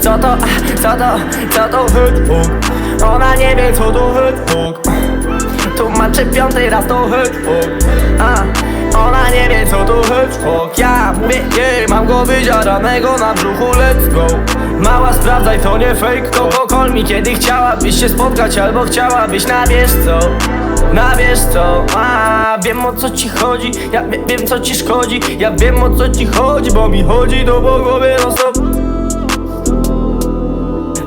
co to, co to, co to hydbuk? Ona nie wie co to hydbuk Tłumaczę piąty raz to A, ona nie wie co to hydbuk Ja mówię jej, mam go wydziaranego na brzuchu, let's go. Mała sprawdzaj, to nie fake, koko call mi. Kiedy chciałabyś się spotkać albo chciałabyś na wiesz co na wiesz co, a wiem o co ci chodzi. Ja wie, wiem co ci szkodzi. Ja wiem o co ci chodzi, bo mi chodzi do po głowie stop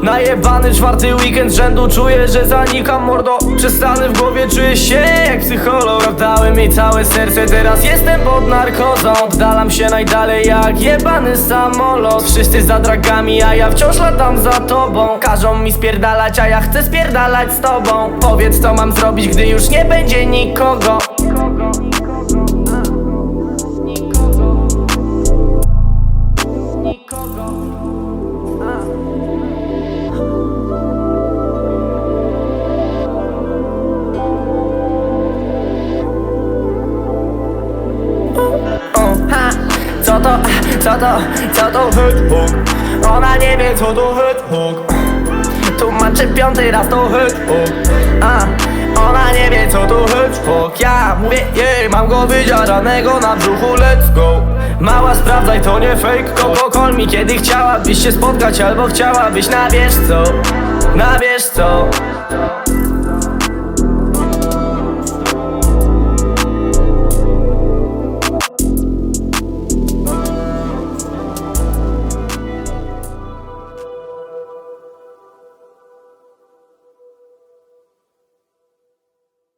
Najebany czwarty weekend rzędu Czuję, że zanikam mordo. Przestanę w głowie, czuję się jak psycholog. Oddałem mi całe serce, teraz jestem pod narkozą. Oddalam się najdalej jak jebany samolot. Wszyscy za dragami, a ja wciąż latam za tobą. Każą mi spierdalać, a ja chcę spierdalać z tobą. Powiedz co mam zrobić, gdy już nie będzie Nikogo to, co to, co to? Hydbuk? Ona nie wie co to hydbuk Tłumaczę piąty raz to hydbuk A, ona nie wie co to hydbuk Ja mówię jej, mam go wydziaranego na brzuchu, let's go. Mała sprawdzaj, to nie fake, koko call mi Kiedy chciałabyś się spotkać albo chciałabyś na wiesz co Na wiesz co